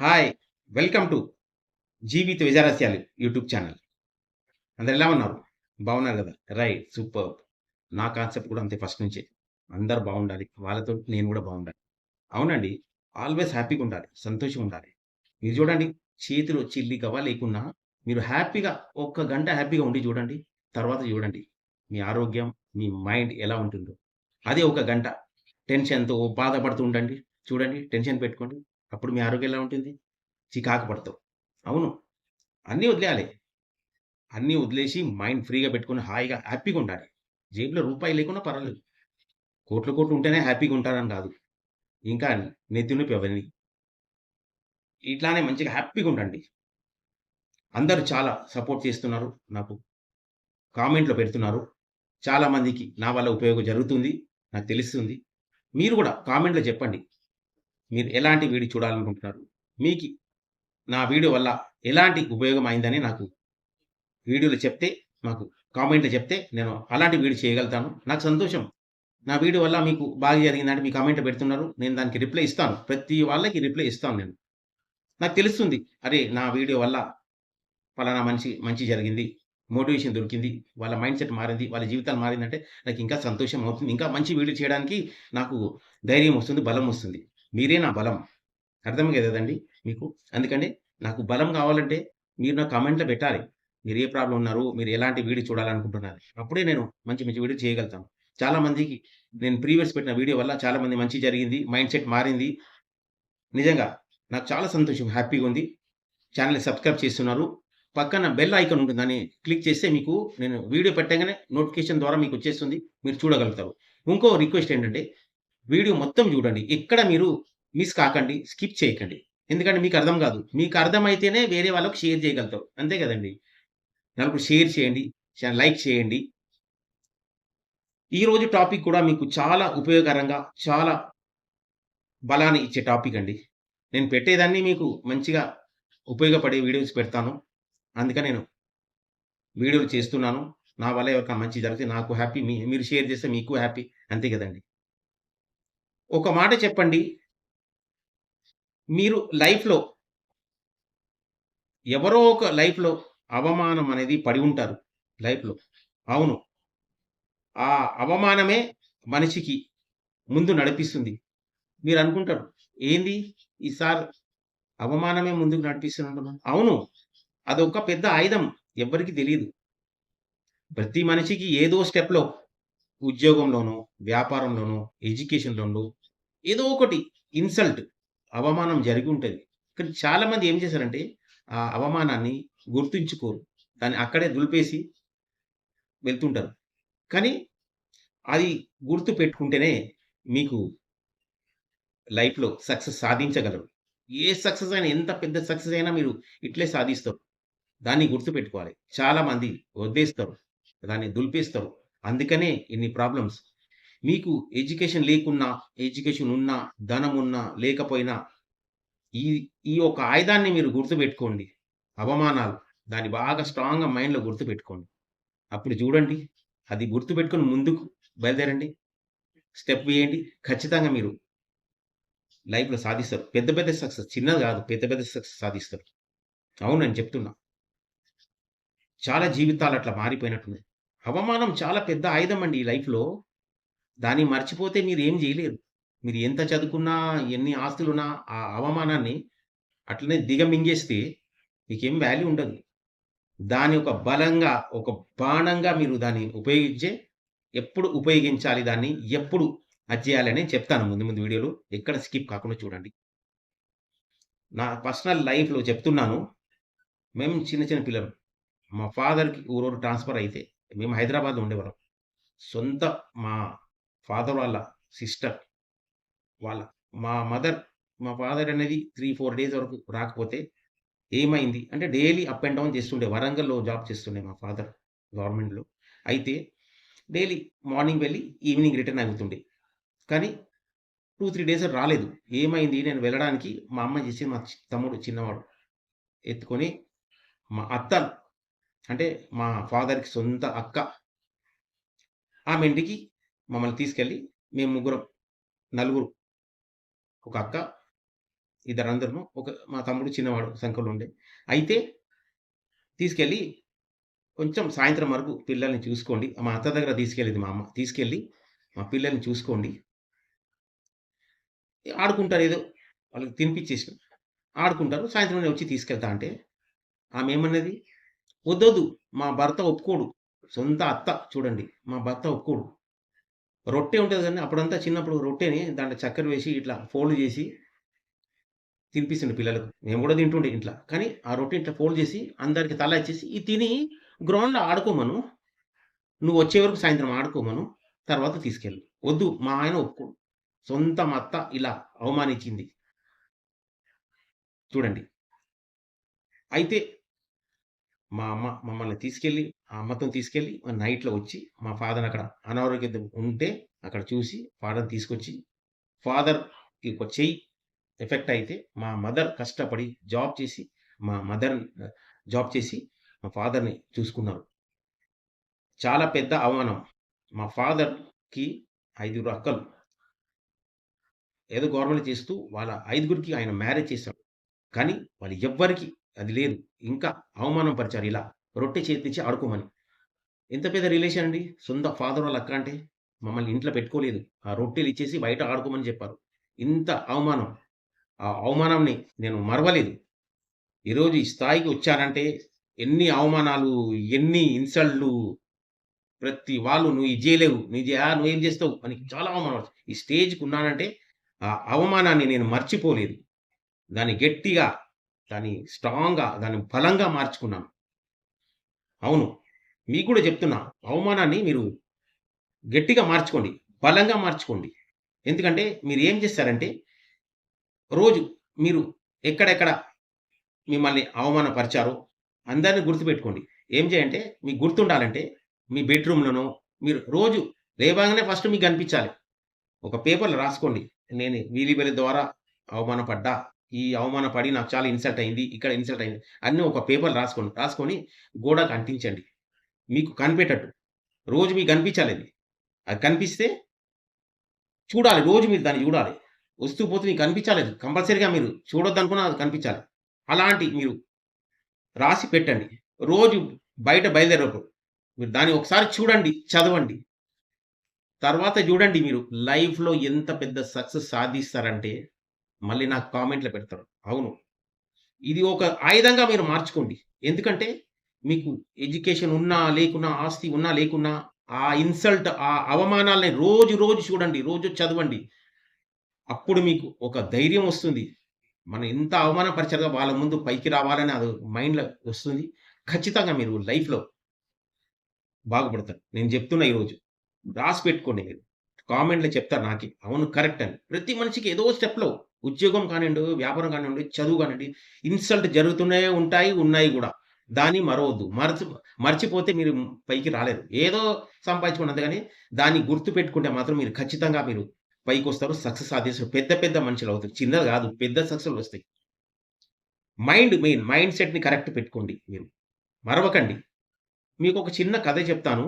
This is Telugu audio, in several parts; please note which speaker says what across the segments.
Speaker 1: హాయ్ వెల్కమ్ టు జీవిత విజయరహస్యాలు యూట్యూబ్ ఛానల్ అందరు ఎలా ఉన్నారు? బాగున్నారు కదా? రైట్ సూపర్ నా కాన్సెప్ట్ కూడా అంతే ఫస్ట్ నుంచే. అందరు బాగుండాలి. వాళ్ళతో నేను కూడా బాగుండాలి. అవునండి ఆల్వేస్ హ్యాపీగా ఉండాలి. సంతోషంగా ఉండాలి. మీరు చూడండి చేతిలో చిల్లి గవా లేకున్నా మీరు హ్యాపీగా ఒక్క గంట హ్యాపీగా ఉండి చూడండి తర్వాత చూడండి మీ ఆరోగ్యం మీ మైండ్ ఎలా ఉంటుందో. అదే ఒక గంట. టెన్షన్తో బాధపడుతూ ఉండండి. చూడండి టెన్షన్ పెట్టుకోండి. అప్పుడు మీ ఆరోగ్యం ఎలా ఉంటుంది? చికాకు పడతావు. అవును. అన్నీ వదిలేయాలి. అన్నీ వదిలేసి మైండ్ ఫ్రీగా పెట్టుకొని హాయిగా హ్యాపీగా ఉండాలి. జేబులో రూపాయి లేకుండా పర్వాలేదు. కోట్లు కోట్లు ఉంటేనే హ్యాపీగా ఉంటారని కాదు. ఇంకా నెత్తి నొప్పి అవన్నీ. ఇట్లానే మంచిగా హ్యాపీగా ఉండండి. అందరూ చాలా సపోర్ట్ చేస్తున్నారు నాకు. కామెంట్లో పెడుతున్నారు. చాలా మందికి నా వల్ల ఉపయోగం జరుగుతుంది. నాకు తెలుస్తుంది. మీరు కూడా కామెంట్లో చెప్పండి. మీరు ఎలాంటి వీడియో చూడాలనుకుంటున్నారు? మీకు నా వీడియో వల్ల ఎలాంటి ఉపయోగం అయిందని నాకు వీడియోలో చెప్తే నాకు కామెంట్లు చెప్తే నేను అలాంటి వీడియో చేయగలుగుతాను. నాకు సంతోషం. నా వీడియో వల్ల మీకు బాగా జరిగిందంటే మీ కామెంట్ పెడుతున్నారు. నేను దానికి రిప్లై ఇస్తాను. ప్రతి వాళ్ళకి రిప్లై ఇస్తాను నేను. నాకు తెలుస్తుంది అరే నా వీడియో వల్ల ఫలానా మంచి మంచి జరిగింది మోటివేషన్ దొరికింది వాళ్ళ మైండ్ సెట్ మారింది వాళ్ళ జీవితాలు మారిందంటే నాకు ఇంకా సంతోషం అవుతుంది. ఇంకా మంచి వీడియో చేయడానికి నాకు ధైర్యం వస్తుంది బలం వస్తుంది. మీరే నా బలం. అర్థం కదండి మీకు? అందుకని నాకు బలం కావాలంటే మీరు నా కామెంట్లో పెట్టాలి. మీరు ఏ ప్రాబ్లం ఉన్నారు? మీరు ఎలాంటి వీడియో చూడాలనుకుంటున్నారు? అప్పుడే నేను మంచి మంచి వీడియో చేయగలుగుతాను. చాలా మందికి నేను ప్రీవియస్ పెట్టిన వీడియో వల్ల చాలా మంది మంచి జరిగింది మైండ్ సెట్ మారింది. నిజంగా నాకు చాలా సంతోషం హ్యాపీగా ఉంది. ఛానల్ని సబ్స్క్రైబ్ చేస్తున్నారు. పక్కన బెల్ ఐకాన్ ఉంటుంది దాన్ని క్లిక్ చేస్తే మీకు నేను వీడియో పెట్టగానే నోటిఫికేషన్ ద్వారా మీకు వచ్చేస్తుంది. మీరు చూడగలుగుతారు. ఇంకో రిక్వెస్ట్ ఏంటంటే వీడియో మొత్తం చూడండి. ఎక్కడ మీరు మిస్ కాకండి స్కిప్ చేయకండి. ఎందుకంటే మీకు అర్థం కాదు. మీకు అర్థమైతేనే వేరే వాళ్ళకు షేర్ చేయగలుగుతారు. అంతే కదండి. నలుగురు షేర్ చేయండి లైక్ చేయండి. ఈరోజు టాపిక్ కూడా మీకు చాలా ఉపయోగకరంగా చాలా బలాన్ని ఇచ్చే టాపిక్ అండి. నేను పెట్టేదాన్ని మీకు మంచిగా ఉపయోగపడే వీడియోస్ పెడతాను. అందుకని నేను వీడియోలు చేస్తున్నాను. నా వల్ల ఎవరికైనా మంచి జరిగితే నాకు హ్యాపీ మీ మీరు షేర్ చేస్తే మీకు హ్యాపీ అంతే కదండి. ఒక మాట చెప్పండి మీరు లైఫ్‌లో ఎవరో ఒక లైఫ్‌లో అవమానం అనేది పడి ఉంటారు లైఫ్‌లో. అవును. ఆ అవమానమే మనిషికి ముందు నడిపిస్తుంది. మీరు అనుకుంటారు ఏంది ఈసారి అవమానమే ముందుకు నడిపిస్తున్నాడు అవును. అదొక పెద్ద ఆయుధం. ఎవ్వరికీ తెలియదు ప్రతి మనిషికి ఏదో స్టెప్‌లో ఉద్యోగంలోనో, వ్యాపారంలోనో, ఎడ్యుకేషన్‌లోనో ఏదో ఒకటి ఇన్సల్ట్ అవమానం జరిగి ఉంటుంది కానీ చాలామంది ఏం చేశారంటే, ఆ అవమానాన్ని గుర్తుంచుకోరు. దాన్ని అక్కడే దులిపేసి వెళ్తుంటారు. కానీ అది గుర్తు పెట్టుకుంటేనే మీకు లైఫ్‌లో సక్సెస్ సాధించగలరు. ఏ సక్సెస్ అయినా ఎంత పెద్ద సక్సెస్ అయినా మీరు ఇట్లే సాధిస్తారు. దాన్ని గుర్తుపెట్టుకోవాలి. చాలామంది వదిలేస్తారు. దాన్ని దులిపేస్తారు. అందుకనే ఇన్ని ప్రాబ్లమ్స్. మీకు ఎడ్యుకేషన్ లేకున్నా, ఎడ్యుకేషన్ ఉన్నా, ధనం ఉన్నా, లేకపోయినా ఈ ఈ ఒక ఆయుధాన్ని మీరు గుర్తుపెట్టుకోండి. అవమానాలు. దాన్ని బాగా స్ట్రాంగ్‌గా మైండ్‌లో గుర్తుపెట్టుకోండి. అప్పుడు చూడండి. అది గుర్తుపెట్టుకొని ముందుకు బయలుదేరండి. స్టెప్ వేయండి. ఖచ్చితంగా మీరు లైఫ్‌లో సాధిస్తారు. పెద్ద పెద్ద సక్సెస్ చిన్నది కాదు. పెద్ద పెద్ద సక్సెస్ సాధిస్తారు. అవును నేను చెప్తున్నా. చాలా జీవితాలు అట్లా మారిపోయినట్టున్నాయి. అవమానం చాలా పెద్ద ఆయుధం అండి ఈ లైఫ్‌లో. దాన్ని మర్చిపోతే మీరు ఏం చేయలేరు మీరు ఎంత చదువుకున్నా, ఎన్ని ఆస్తులున్నా ఆ అవమానాన్ని అట్లనే దిగమింగేస్తే మీకేం వాల్యూ ఉండదు. దాన్ని ఒక బలంగా, ఒక బాణంగా మీరు దాన్ని ఉపయోగించే ఎప్పుడు ఉపయోగించాలి దాన్ని, ఎప్పుడు అది చేయాలని చెప్తాను ముందు ముందు వీడియోలో. ఎక్కడ స్కిప్ కాకుండా చూడండి. నా పర్సనల్ లైఫ్‌లో చెప్తున్నాను. మేము చిన్న చిన్న పిల్లలు మా ఫాదర్‌కి ఊరూరు ట్రాన్స్‌ఫర్ అయితే మేము హైదరాబాద్ ఉండేవాళ్ళం. సొంత మా ఫాదర్ వాళ్ళ సిస్టర్ వాళ్ళ మా మదర్ మా ఫాదర్ అనేది 3, 4 డేస్ వరకు రాకపోతే ఏమైంది అంటే డైలీ అప్ అండ్ డౌన్ చేస్తుండే. వరంగల్‌లో జాబ్ చేస్తుండే మా ఫాదర్ గవర్నమెంట్‌లో. అయితే డైలీ మార్నింగ్ వెళ్ళి ఈవినింగ్ రిటర్న్ అవుతుండే. కానీ 2, 3 డేస్ రాలేదు. ఏమైంది నేను వెళ్ళడానికి మా అమ్మ చేసి మా తమ్ముడు చిన్నవాడు ఎత్తుకొని మా అత్త అంటే మా ఫాదర్‌కి సొంత అక్క ఆమె ఇంటికి మమ్మల్ని తీసుకెళ్ళి మేము ముగ్గురం, నలుగురు ఒక అక్క ఇద్దరందరము. ఒక మా తమ్ముడు చిన్నవాడు సంఖ్యలో ఉండే. అయితే తీసుకెళ్ళి కొంచెం సాయంత్రం వరకు పిల్లల్ని చూసుకోండి. మా అత్త దగ్గర తీసుకెళ్ళింది మా అమ్మ. తీసుకెళ్ళి మా పిల్లల్ని చూసుకోండి. ఆడుకుంటారు ఏదో వాళ్ళకి తినిపించేసి ఆడుకుంటారు. సాయంత్రం వచ్చి తీసుకెళ్తా అంటే ఆమేమన్నది? వద్దొద్దు మా భర్త ఒప్పుకోడు. సొంత అత్త చూడండి. మా భర్త ఒప్పుకోడు. రొట్టె ఉంటుంది కానీ అప్పుడంతా చిన్నప్పుడు రొట్టెని దాంట్లో చక్కెర వేసి ఇట్లా ఫోల్డ్ చేసి తినిపిస్తుండే పిల్లలకు. మేము కూడా తింటుండే ఇంట్లో కానీ ఆ రొట్టె ఇట్లా ఫోల్డ్ చేసి అందరికి తల ఇచ్చేసి ఈ తిని గ్రౌండ్‌లో ఆడుకోమను. నువ్వు వచ్చే వరకు సాయంత్రం ఆడుకోమను. తర్వాత తీసుకెళ్ళు. వద్దు మా ఆయన ఒప్పుకోడు. సొంత అత్త ఇలా అవమానించింది. చూడండి. అయితే మా అమ్మ మమ్మల్ని తీసుకెళ్ళి ఆ అమ్మతో తీసుకెళ్ళి నైట్‌లో వచ్చి మా ఫాదర్ అక్కడ అనారోగ్యం ఉంటే అక్కడ చూసి ఫాదర్ తీసుకొచ్చి ఫాదర్‌కి ఒక చెయ్యి ఎఫెక్ట్ అయితే మా మదర్ కష్టపడి జాబ్ చేసి మా మదర్ జాబ్ చేసి మా ఫాదర్‌ని చూసుకున్నారు. చాలా పెద్ద అవమానం. మా ఫాదర్‌కి ఐదుగురు అక్కలు. ఏదో గవర్నమెంట్ చేస్తూ వాళ్ళ ఐదుగురికి ఆయన మ్యారేజ్ చేసాడు. కానీ వాళ్ళు ఎవ్వరికి అది లేదు. ఇంకా అవమానం పరిచారు ఇలా. రొట్టె చేతిచ్చి ఆడుకోమని. ఎంత పెద్ద రిలేషన్ అండి. సొంత ఫాదర్ వాళ్ళ అక్క అంటే మమ్మల్ని ఇంట్లో పెట్టుకోలేదు. ఆ రొట్టెలు ఇచ్చేసి బయట ఆడుకోమని చెప్పారు. ఇంత అవమానం. ఆ అవమానాన్ని నేను మరవలేదు. ఈరోజు ఈ స్థాయికి వచ్చానంటే ఎన్ని అవమానాలు, ఎన్ని ఇన్సల్ట్‌లు ప్రతి వాళ్ళు "నువ్వు ఇది చేయలేవు. నువ్వు జే నువ్వు ఏం చేస్తావు" అని చాలా అవమానం ఈ స్టేజ్‌కి ఉన్నానంటే ఆ అవమానాన్ని నేను మర్చిపోలేదు. దాన్ని గట్టిగా, దాన్ని స్ట్రాంగ్‌గా, దాన్ని బలంగా మార్చుకున్నాను. అవును. మీకు కూడా చెప్తున్నా. అవమానాన్ని మీరు గట్టిగా మార్చుకోండి. బలంగా మార్చుకోండి. ఎందుకంటే మీరు ఏం చేస్తారంటే రోజు మీరు ఎక్కడెక్కడ మిమ్మల్ని అవమానపరిచారో అందరిని గుర్తుపెట్టుకోండి. ఏం చేయంటే మీకు గుర్తుండాలంటే మీ బెడ్‌రూమ్‌లోనో మీరు రోజు లేవగానే ఫస్ట్ మీకు కనిపించాలి. ఒక పేపర్‌లో రాసుకోండి. నేను వీలిబెల ద్వారా అవమానపడ్డా. ఈ అవమానపడి నాకు చాలా ఇన్సల్ట్ అయింది. ఇక్కడ ఇన్సల్ట్ అయింది. అన్నీ ఒక పేపర్ రాసుకోండి. రాసుకొని గోడకు అంటించండి. మీకు కనిపేటట్టు. రోజు మీకు కనిపించాలి అది. అది కనిపిస్తే చూడాలి. రోజు మీరు దాన్ని చూడాలి. వస్తూ పోతే మీకు కనిపించాలి అది. కంపల్సరీగా మీరు చూడొద్దనుకున్నా అది కనిపించాలి. అలాంటి మీరు రాసి పెట్టండి. రోజు బయట బయలుదేరేటప్పుడు మీరు దాన్ని ఒకసారి చూడండి. చదవండి. తర్వాత చూడండి మీరు లైఫ్‌లో ఎంత పెద్ద సక్సెస్ సాధిస్తారంటే మళ్ళీ నాకు కామెంట్‌లో పెడతారు. అవును. ఇది ఒక ఆయుధంగా మీరు మార్చుకోండి. ఎందుకంటే మీకు ఎడ్యుకేషన్ ఉన్నా, లేకున్నా, ఆస్తి ఉన్నా, లేకున్నా ఆ ఇన్సల్ట్, ఆ అవమానాల్ని రోజు రోజు చూడండి. రోజు చదవండి. అప్పుడు మీకు ఒక ధైర్యం వస్తుంది. మనం ఇంత అవమానపరిచారుగా వాళ్ళ ముందు పైకి రావాలని అది మైండ్‌లో వస్తుంది. ఖచ్చితంగా మీరు లైఫ్‌లో బాగుపడతారు. నేను చెప్తున్నా ఈరోజు. రాసి పెట్టుకోండి మీరు. కామెంట్‌లో చెప్తారు నాకే. అవును కరెక్ట్ అని. ప్రతి మనిషికి ఏదో స్టెప్‌లో ఉద్యోగం కానివ్వండి, వ్యాపారం కానివ్వండి, చదువు కానివ్వండి, ఇన్సల్ట్ జరుగుతూనే ఉంటాయి. ఉన్నాయి కూడా. దాన్ని మరవద్దు. మరచి మర్చిపోతే మీరు పైకి రాలేరు. ఏదో సంపాదించుకున్నది కానీ దాన్ని గుర్తు పెట్టుకుంటే మాత్రం మీరు ఖచ్చితంగా మీరు పైకి వస్తారు సక్సెస్ సాధిస్తారు. పెద్ద పెద్ద మనుషులవుతారు. చిన్నది కాదు. పెద్ద సక్సెస్‌లొస్తాయి. Mind main. మైండ్ సెట్‌ని కరెక్ట్ పెట్టుకోండి మీరు. మరవకండి. మీకు ఒక చిన్న కథ చెప్తాను.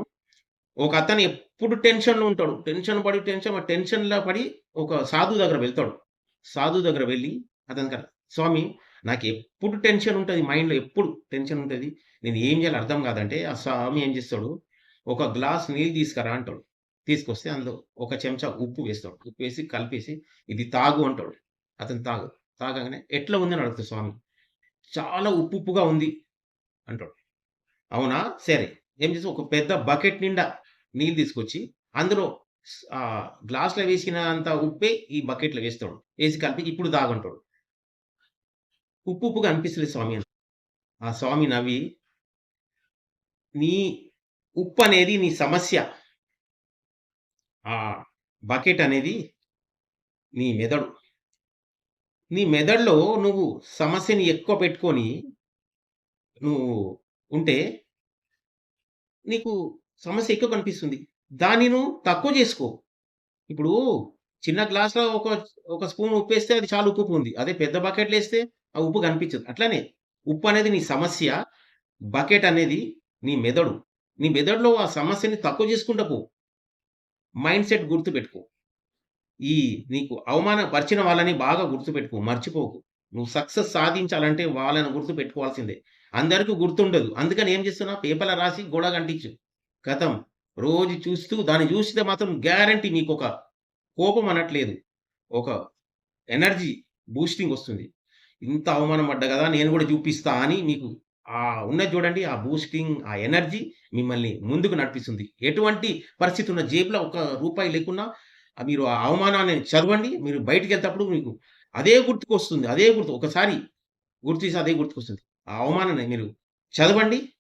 Speaker 1: ఒక అతను ఎప్పుడు టెన్షన్‌లో ఉంటాడు. టెన్షన్ పడి, టెన్షన్ టెన్షన్‌లో పడి ఒక సాధువు దగ్గర వెళ్తాడు. సాధువు దగ్గర వెళ్ళి అతనికి స్వామి నాకు ఎప్పుడు టెన్షన్ ఉంటుంది మైండ్‌లో ఎప్పుడు టెన్షన్ ఉంటుంది నేను ఏం చేయాలో అర్థం కాదంటే ఆ స్వామి ఏం చేస్తాడు, ఒక గ్లాస్ నీళ్ళు తీసుకురా అంటాడు. తీసుకొస్తే అందులో ఒక చెంచా ఉప్పు వేస్తాడు. ఉప్పు వేసి కలిపేసి ఇది తాగు అంటాడు. అతను తాగు. తాగగానే ఎట్లా ఉందని అడుగుతాడు స్వామి. చాలా ఉప్పు ఉప్పుగా ఉంది అంటాడు. అవునా? సరే. ఏం చేస్తావు ఒక పెద్ద బకెట్ నిండా నీళ్ళు తీసుకొచ్చి అందులో గ్లాస్‌లో వేసినంత ఉప్పే ఈ బకెట్‌లో వేస్తాడు. వేసి కలిపి ఇప్పుడు తాగుంటాడు ఉప్పు ఉప్పుగా అనిపిస్తుంది స్వామి అని. ఆ స్వామి నవ్వి నీ ఉప్పు అనేది నీ సమస్య. ఆ బకెట్ అనేది నీ మెదడు. నీ మెదడులో నువ్వు సమస్యని ఎక్కువ పెట్టుకొని నువ్వు ఉంటే నీకు సమస్య ఎక్కువ కనిపిస్తుంది. దాన్ని నువ్వు తక్కువ చేసుకో. ఇప్పుడు చిన్న గ్లాస్‌లో ఒక ఒక స్పూన్ ఉప్పు వేస్తే అది చాలా ఉప్పు ఉంది. అదే పెద్ద బకెట్‌లో వేస్తే ఆ ఉప్పు కనిపించదు. అట్లనే ఉప్పు అనేది నీ సమస్య. బకెట్ అనేది నీ మెదడు. నీ మెదడులో ఆ సమస్యని తక్కువ చేసుకుంటా పో. మైండ్ సెట్ గుర్తుపెట్టుకో. ఈ నీకు అవమానపరిచిన వాళ్ళని బాగా గుర్తుపెట్టుకో. మర్చిపోకు. నువ్వు సక్సెస్ సాధించాలంటే వాళ్ళని గుర్తుపెట్టుకోవాల్సిందే. అందరికీ గుర్తుండదు. అందుకని ఏం చేస్తున్నా పేపర్‌లో రాసి గోడ కంటించు గతం రోజు చూస్తూ దాన్ని చూస్తే మాత్రం గ్యారంటీ నీకొక కోపం అనట్లేదు. ఒక ఎనర్జీ బూస్టింగ్ వస్తుంది. ఇంత అవమానం పడ్డా కదా నేను కూడా చూపిస్తా అని మీకు ఆ ఉన్నది చూడండి ఆ బూస్టింగ్, ఆ ఎనర్జీ మిమ్మల్ని ముందుకు నడిపిస్తుంది. ఎటువంటి పరిస్థితి ఉన్న జేబులో ఒక రూపాయి లేకున్నా మీరు ఆ అవమానాన్ని చదవండి. మీరు బయటికి బయటికెళ్ళేటప్పుడు మీకు అదే గుర్తుకొస్తుంది. అదే గుర్తు ఒకసారి గుర్తు అదే గుర్తుకొస్తుంది. ఆ అవమానాన్ని మీరు చదవండి.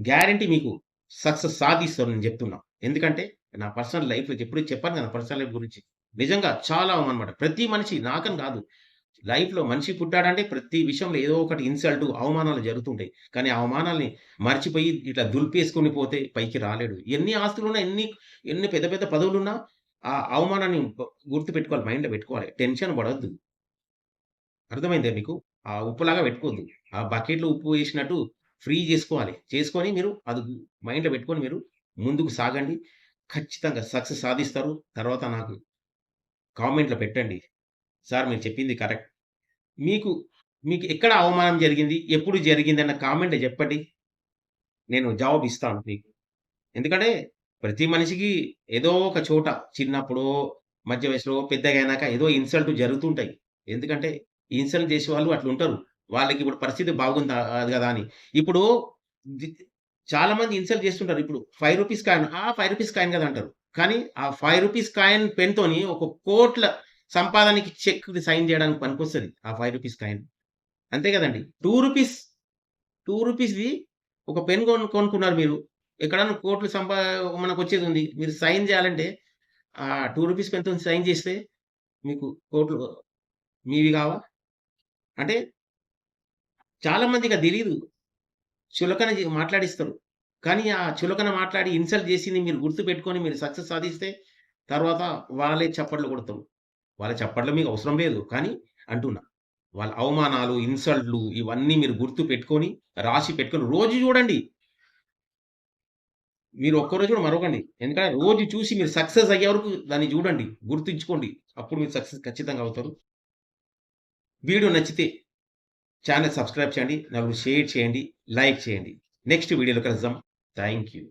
Speaker 1: గ్యారంటీ మీకు సక్సెస్ సాధిస్తారు నేను చెప్తున్నా. ఎందుకంటే నా పర్సనల్ లైఫ్‌లో ఎప్పుడు చెప్పాను కదా! పర్సనల్ లైఫ్ గురించి. నిజంగా చాలా అవమానమాట. ప్రతి మనిషి నాకని కాదు. లైఫ్‌లో మనిషి పుట్టాడంటే ప్రతి విషయంలో ఏదో ఒకటి ఇన్సల్ట్, అవమానాలు జరుగుతుంటాయి. కానీ అవమానాల్ని మర్చిపోయి ఇట్లా దులిపేసుకొని పోతే పైకి రాలేడు. ఎన్ని ఆస్తులున్నా, ఎన్ని ఎన్ని పెద్ద పెద్ద పదవులున్నా ఆ అవమానాన్ని గుర్తు గుర్తుపెట్టుకోవాలి. మైండ్‌లో పెట్టుకోవాలి. టెన్షన్ పడవద్దు అర్థమైందే మీకు? ఆ ఉప్పులాగా పెట్టుకోవద్దు. ఆ బకెట్‌లో ఉప్పు వేసినట్టు ఫ్రీ చేసుకోవాలి. చేసుకొని మీరు అది మైండ్‌లో పెట్టుకొని మీరు ముందుకు సాగండి. ఖచ్చితంగా సక్సెస్ సాధిస్తారు. తర్వాత నాకు కామెంట్‌లో పెట్టండి. సార్ మీరు చెప్పింది కరెక్ట్. మీకు మీకు ఎక్కడ అవమానం జరిగింది? ఎప్పుడు జరిగింది అన్న కామెంట్ చెప్పండి. నేను జవాబు ఇస్తాను మీకు. ఎందుకంటే ప్రతి మనిషికి ఏదో ఒక చోట చిన్నప్పుడు మధ్య వయసులో, పెద్దగయినాక ఏదో ఇన్సల్ట్ జరుగుతుంటాయి. ఎందుకంటే ఇన్సల్ట్ చేసే వాళ్ళు అట్లుంటారు. వాళ్ళకి ఇప్పుడు పరిస్థితి బాగుందా అది కదా అని. ఇప్పుడు చాలా మంది ఇన్సల్ట్ చేస్తుంటారు. ఇప్పుడు ఫైవ్ రూపీస్ కాయిన్ ఆ! ఫైవ్ రూపీస్ కాయిన్ కదా అంటారు. కానీ ఆ ఫైవ్ రూపీస్ కాయిన్ పెన్‌తోని ఒక కోట్ల సంపాదనకి చెక్‌కి సైన్ చేయడానికి పనికొస్తుంది ఆ ఫైవ్ రూపీస్ కాయిన్. అంతే కదండి టూ రూపీస్ టూ రూపీస్ది ఒక పెన్ కొను కొనుక్కున్నారు మీరు. ఎక్కడన్నా కోట్లు సంపా మనకు వచ్చేది ఉంది మీరు సైన్ చేయాలంటే ఆ టూ రూపీస్ పెన్తో సైన్ చేస్తే మీకు కోట్లు మీవి కావా? అంటే చాలా మందికి అది చులకన మాట్లాడిస్తారు. కానీ ఆ చులకన మాట్లాడి ఇన్సల్ట్ చేసింది మీరు గుర్తు పెట్టుకొని మీరు సక్సెస్ సాధిస్తే తర్వాత వాళ్ళే చప్పట్లు కొడతారు. వాళ్ళ చప్పట్లు మీకు అవసరం లేదు. కానీ అంటున్నా. వాళ్ళ అవమానాలు, ఇన్సల్ట్‌లు ఇవన్నీ మీరు గుర్తు పెట్టుకొని రాసి పెట్టుకొని రోజు చూడండి. మీరు ఒక్కరోజు కూడా మరొకండి ఎందుకంటే రోజు చూసి మీరు సక్సెస్ అయ్యే వరకు దాన్ని చూడండి. గుర్తుంచుకోండి. అప్పుడు మీరు సక్సెస్ ఖచ్చితంగా అవుతారు. వీడియో నచ్చితే ఛానల్ సబ్స్క్రైబ్ చేయండి. నాకు షేర్ చేయండి. లైక్ చేయండి. నెక్స్ట్ వీడియోలో కలుద్దాం. Thank you.